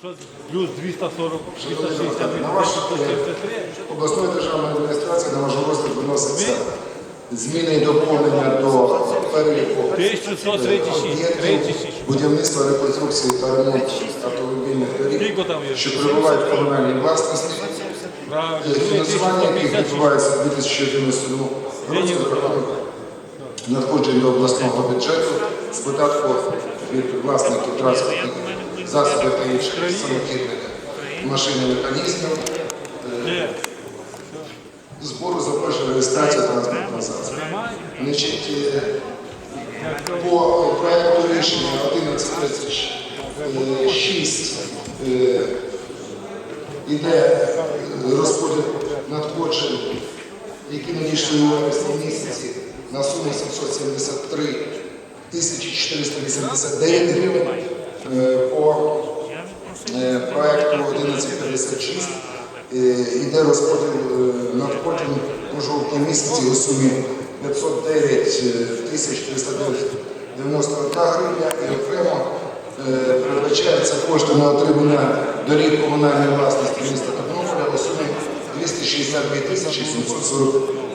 Плюс 240, 260, На ваш 273. обласної державної адміністрації на ваш розгляд виноситься зміни і доповнення до переліку 1136, будівництва, реконструкції та ремонту автомобільних доріг, Скільки там є? що перебувають в комунальній власності, фінансування яких відбувається в 2011 році надходжень до обласного бюджету з податку від власників транспортних засобів та інших самохідних машин і механізмів, збору за першу реєстрацію транспортного засобу. Е, по проекту рішення 1136 е, іде розподіл надходжень, які надійшли у вересні місяці на суму 773 тисячі 489 гривень. Е, По е, проекту 1156 е, йде розподіл е, надходжень у жовтні місяці у сумі 509 тисяч 391 гривня. І окремо передбачається кошти на отримання доріг комунальної власності міста Тернополя у сумі 262 тисячі 740